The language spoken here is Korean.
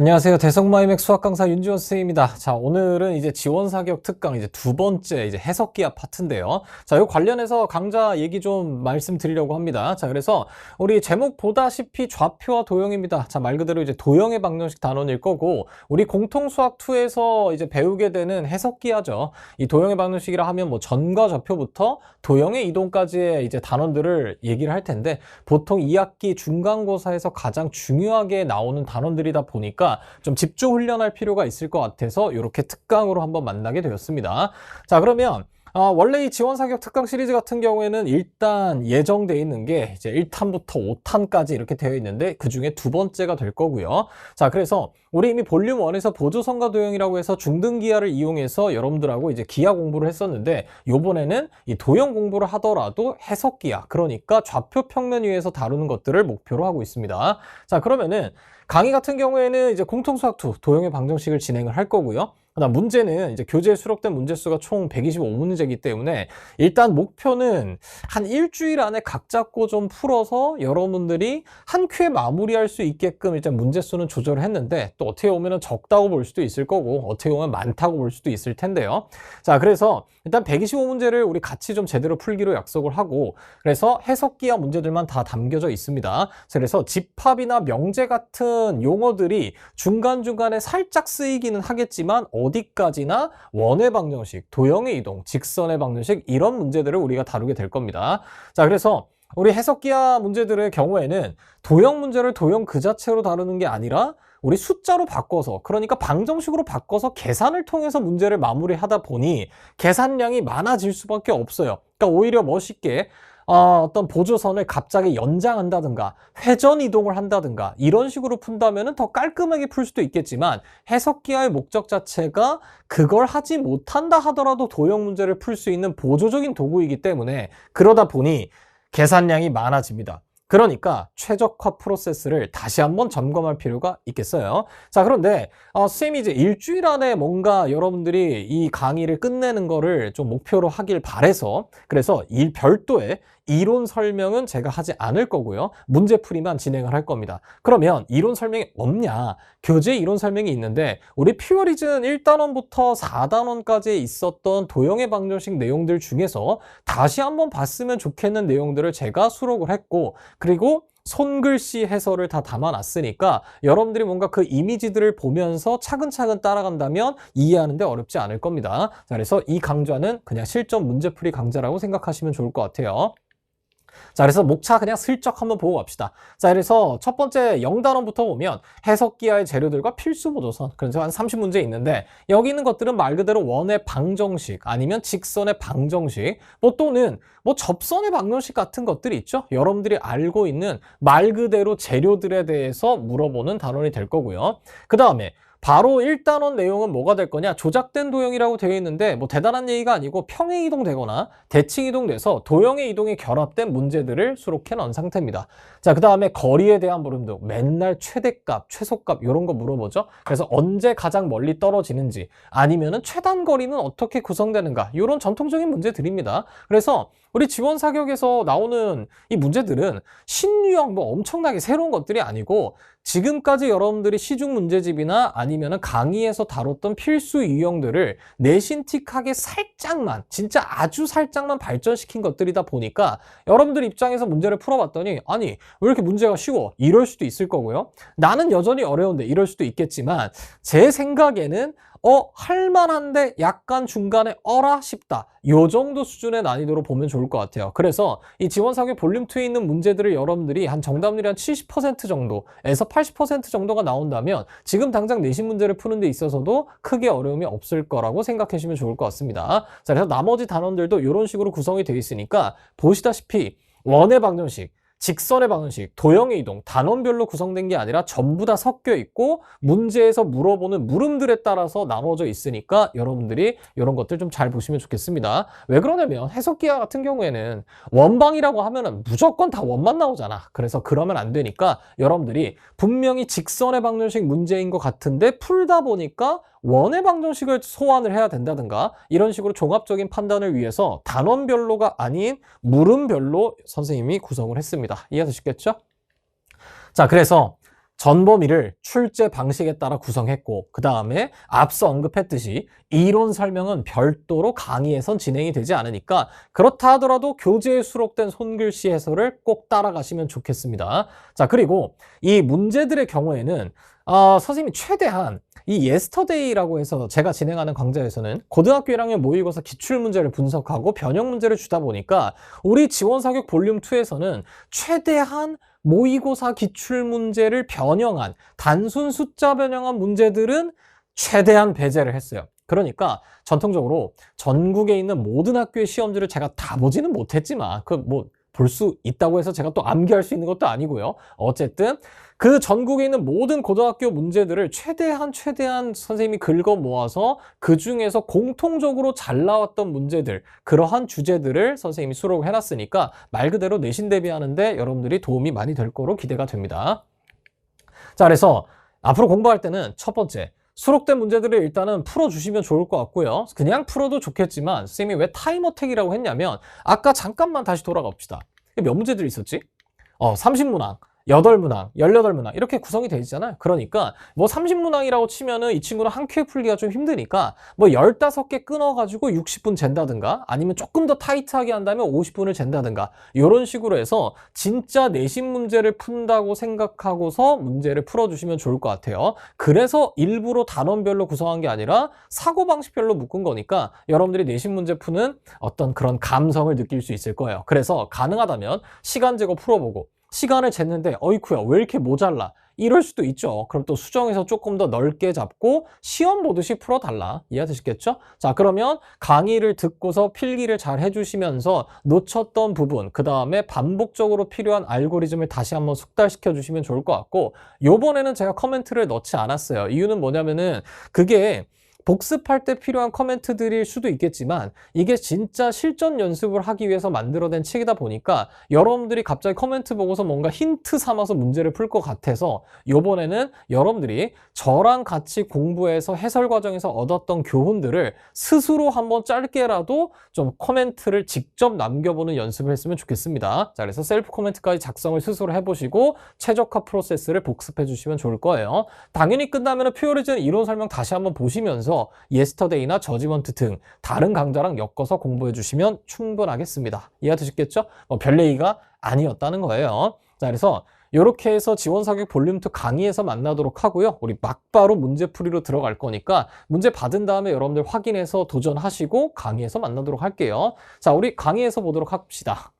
안녕하세요. 대성마이맥 수학 강사 윤지원 선생님입니다. 자, 오늘은 이제 지원 사격 특강 이제 두 번째 이제 해석기하 파트인데요. 자, 이 관련해서 강좌 얘기 좀 말씀드리려고 합니다. 자, 그래서 우리 제목 보다시피 좌표와 도형입니다. 자, 말 그대로 이제 도형의 방정식 단원일 거고 우리 공통 수학 2에서 이제 배우게 되는 해석기하죠. 이 도형의 방정식이라 하면 뭐 전과 좌표부터 도형의 이동까지의 이제 단원들을 얘기를 할 텐데 보통 2학기 중간고사에서 가장 중요하게 나오는 단원들이다 보니까 좀 집중 훈련할 필요가 있을 것 같아서 이렇게 특강으로 한번 만나게 되었습니다. 자, 그러면 아, 원래 이 지원 사격 특강 시리즈 같은 경우에는 일단 예정돼 있는 게 이제 1탄부터 5탄까지 이렇게 되어 있는데 그 중에 두 번째가 될 거고요. 자, 그래서 우리 이미 볼륨 1에서 보조성과 도형이라고 해서 중등 기하를 이용해서 여러분들하고 이제 기하 공부를 했었는데 요번에는 이 도형 공부를 하더라도 해석 기하, 그러니까 좌표 평면 위에서 다루는 것들을 목표로 하고 있습니다. 자, 그러면은 강의 같은 경우에는 이제 공통수학 2 도형의 방정식을 진행을 할 거고요. 그다음 문제는 이제 교재에 수록된 문제 수가 총 125문제이기 때문에 일단 목표는 한 일주일 안에 각 잡고 좀 풀어서 여러분들이 한 큐에 마무리할 수 있게끔 일단 문제 수는 조절을 했는데 또 어떻게 보면 적다고 볼 수도 있을 거고 어떻게 보면 많다고 볼 수도 있을 텐데요. 자, 그래서 일단 125문제를 우리 같이 좀 제대로 풀기로 약속을 하고 그래서 해석기와 문제들만 다 담겨져 있습니다. 그래서 집합이나 명제 같은 용어들이 중간중간에 살짝 쓰이기는 하겠지만 어디까지나 원의 방정식, 도형의 이동, 직선의 방정식 이런 문제들을 우리가 다루게 될 겁니다. 자, 그래서 우리 해석기하 문제들의 경우에는 도형 문제를 도형 그 자체로 다루는 게 아니라 우리 숫자로 바꿔서 그러니까 방정식으로 바꿔서 계산을 통해서 문제를 마무리하다 보니 계산량이 많아질 수밖에 없어요. 그러니까 오히려 멋있게 어, 어떤 보조선을 갑자기 연장한다든가 회전 이동을 한다든가 이런 식으로 푼다면 더 깔끔하게 풀 수도 있겠지만 해석기하의 목적 자체가 그걸 하지 못한다 하더라도 도형 문제를 풀 수 있는 보조적인 도구이기 때문에 그러다 보니 계산량이 많아집니다. 그러니까 최적화 프로세스를 다시 한번 점검할 필요가 있겠어요. 자, 그런데 어, 쌤이 이제 일주일 안에 뭔가 여러분들이 이 강의를 끝내는 거를 좀 목표로 하길 바래서 그래서 일 별도의 이론 설명은 제가 하지 않을 거고요. 문제 풀이만 진행을 할 겁니다. 그러면 이론 설명이 없냐? 교재 이론 설명이 있는데 우리 퓨어리즌 1단원부터 4단원까지 있었던 도형의 방정식 내용들 중에서 다시 한번 봤으면 좋겠는 내용들을 제가 수록을 했고 그리고 손글씨 해설을 다 담아놨으니까 여러분들이 뭔가 그 이미지들을 보면서 차근차근 따라간다면 이해하는데 어렵지 않을 겁니다. 자, 그래서 이 강좌는 그냥 실전 문제풀이 강좌라고 생각하시면 좋을 것 같아요. 자, 그래서 목차 그냥 슬쩍 한번 보고 갑시다. 자, 그래서 첫 번째 영단원부터 보면 해석기하의 재료들과 필수 보조선. 그래서 한 30문제 있는데 여기 있는 것들은 말 그대로 원의 방정식 아니면 직선의 방정식 뭐 또는 뭐 접선의 방정식 같은 것들이 있죠. 여러분들이 알고 있는 말 그대로 재료들에 대해서 물어보는 단원이 될 거고요. 그 다음에 바로 1단원 내용은 뭐가 될 거냐? 조작된 도형이라고 되어 있는데 뭐 대단한 얘기가 아니고 평행 이동되거나 대칭 이동돼서 도형의 이동이 결합된 문제들을 수록해 놓은 상태입니다. 자, 그 다음에 거리에 대한 물음도 맨날 최대값, 최소값 이런 거 물어보죠. 그래서 언제 가장 멀리 떨어지는지 아니면은 최단 거리는 어떻게 구성되는가 이런 전통적인 문제들입니다. 그래서 우리 지원 사격에서 나오는 이 문제들은 신유형 뭐 엄청나게 새로운 것들이 아니고 지금까지 여러분들이 시중 문제집이나 아니면 강의에서 다뤘던 필수 유형들을 내신틱하게 살짝만 진짜 아주 살짝만 발전시킨 것들이다 보니까 여러분들 입장에서 문제를 풀어봤더니 아니 왜 이렇게 문제가 쉬워? 이럴 수도 있을 거고요. 나는 여전히 어려운데 이럴 수도 있겠지만 제 생각에는 어, 할만한데 약간 중간에 어라 싶다. 요 정도 수준의 난이도로 보면 좋을 것 같아요. 그래서 이 지원사격 볼륨 2에 있는 문제들을 여러분들이 한 정답률이 한 70% 정도에서 80% 정도가 나온다면 지금 당장 내신 문제를 푸는 데 있어서도 크게 어려움이 없을 거라고 생각하시면 좋을 것 같습니다. 자, 그래서 나머지 단원들도 이런 식으로 구성이 되어 있으니까 보시다시피 원의 방정식, 직선의 방식, 도형의 이동, 단원별로 구성된 게 아니라 전부 다 섞여 있고 문제에서 물어보는 물음들에 따라서 나눠져 있으니까 여러분들이 이런 것들 좀 잘 보시면 좋겠습니다. 왜 그러냐면 해석기하 같은 경우에는 원방이라고 하면은 무조건 다 원만 나오잖아. 그래서 그러면 안 되니까 여러분들이 분명히 직선의 방정식 문제인 것 같은데 풀다 보니까 원의 방정식을 소환을 해야 된다든가 이런 식으로 종합적인 판단을 위해서 단원별로가 아닌 물음별로 선생님이 구성을 했습니다. 이해하시겠죠? 자, 그래서 전범위를 출제 방식에 따라 구성했고 그 다음에 앞서 언급했듯이 이론 설명은 별도로 강의에선 진행이 되지 않으니까 그렇다 하더라도 교재에 수록된 손글씨 해설을 꼭 따라가시면 좋겠습니다. 자 그리고 이 문제들의 경우에는 어, 선생님이 최대한 이 예스터데이라고 해서 제가 진행하는 강좌에서는 고등학교 1학년 모의고사 기출문제를 분석하고 변형 문제를 주다 보니까 우리 지원사격 볼륨 2에서는 최대한 모의고사 기출문제를 변형한 단순 숫자 변형한 문제들은 최대한 배제를 했어요. 그러니까 전통적으로 전국에 있는 모든 학교의 시험지를 제가 다 보지는 못했지만 그뭐 볼 수 있다고 해서 제가 또 암기할 수 있는 것도 아니고요. 어쨌든 그 전국에 있는 모든 고등학교 문제들을 최대한 최대한 선생님이 긁어 모아서 그 중에서 공통적으로 잘 나왔던 문제들 그러한 주제들을 선생님이 수록을 해놨으니까 말 그대로 내신 대비하는데 여러분들이 도움이 많이 될 거로 기대가 됩니다. 자 그래서 앞으로 공부할 때는 첫 번째 수록된 문제들을 일단은 풀어주시면 좋을 것 같고요. 그냥 풀어도 좋겠지만 선생님이 왜 타임어택이라고 했냐면 아까 잠깐만 다시 돌아가 봅시다. 몇 문제들이 있었지? 어, 30문항. 8문항, 18문항 이렇게 구성이 되어 있잖아요. 그러니까 뭐 30문항이라고 치면은 이 친구는 한 큐에 풀기가 좀 힘드니까 뭐 15개 끊어가지고 60분 잰다든가 아니면 조금 더 타이트하게 한다면 50분을 잰다든가 이런 식으로 해서 진짜 내신 문제를 푼다고 생각하고서 문제를 풀어주시면 좋을 것 같아요. 그래서 일부러 단원별로 구성한 게 아니라 사고방식별로 묶은 거니까 여러분들이 내신 문제 푸는 어떤 그런 감성을 느낄 수 있을 거예요. 그래서 가능하다면 시간 제거 풀어보고 시간을 쟀는데 어이쿠야 왜 이렇게 모자라? 이럴 수도 있죠. 그럼 또 수정해서 조금 더 넓게 잡고 시험 보듯이 풀어달라. 이해되시겠죠? 자 그러면 강의를 듣고서 필기를 잘 해주시면서 놓쳤던 부분 그 다음에 반복적으로 필요한 알고리즘을 다시 한번 숙달시켜 주시면 좋을 것 같고 요번에는 제가 커멘트를 넣지 않았어요. 이유는 뭐냐면은 그게 복습할 때 필요한 커멘트들일 수도 있겠지만 이게 진짜 실전 연습을 하기 위해서 만들어낸 책이다 보니까 여러분들이 갑자기 커멘트 보고서 뭔가 힌트 삼아서 문제를 풀 것 같아서 이번에는 여러분들이 저랑 같이 공부해서 해설 과정에서 얻었던 교훈들을 스스로 한번 짧게라도 좀 코멘트를 직접 남겨보는 연습을 했으면 좋겠습니다. 자, 그래서 셀프 코멘트까지 작성을 스스로 해보시고 최적화 프로세스를 복습해 주시면 좋을 거예요. 당연히 끝나면 퓨어리즌 이론 설명 다시 한번 보시면서 예스터데이나 저지먼트 등 다른 강좌랑 엮어서 공부해 주시면 충분하겠습니다. 이해되셨겠죠? 뭐 별 얘기가 아니었다는 거예요. 자, 그래서 이렇게 해서 지원사격 볼륨2 강의에서 만나도록 하고요. 우리 막바로 문제풀이로 들어갈 거니까 문제 받은 다음에 여러분들 확인해서 도전하시고 강의에서 만나도록 할게요. 자, 우리 강의에서 보도록 합시다.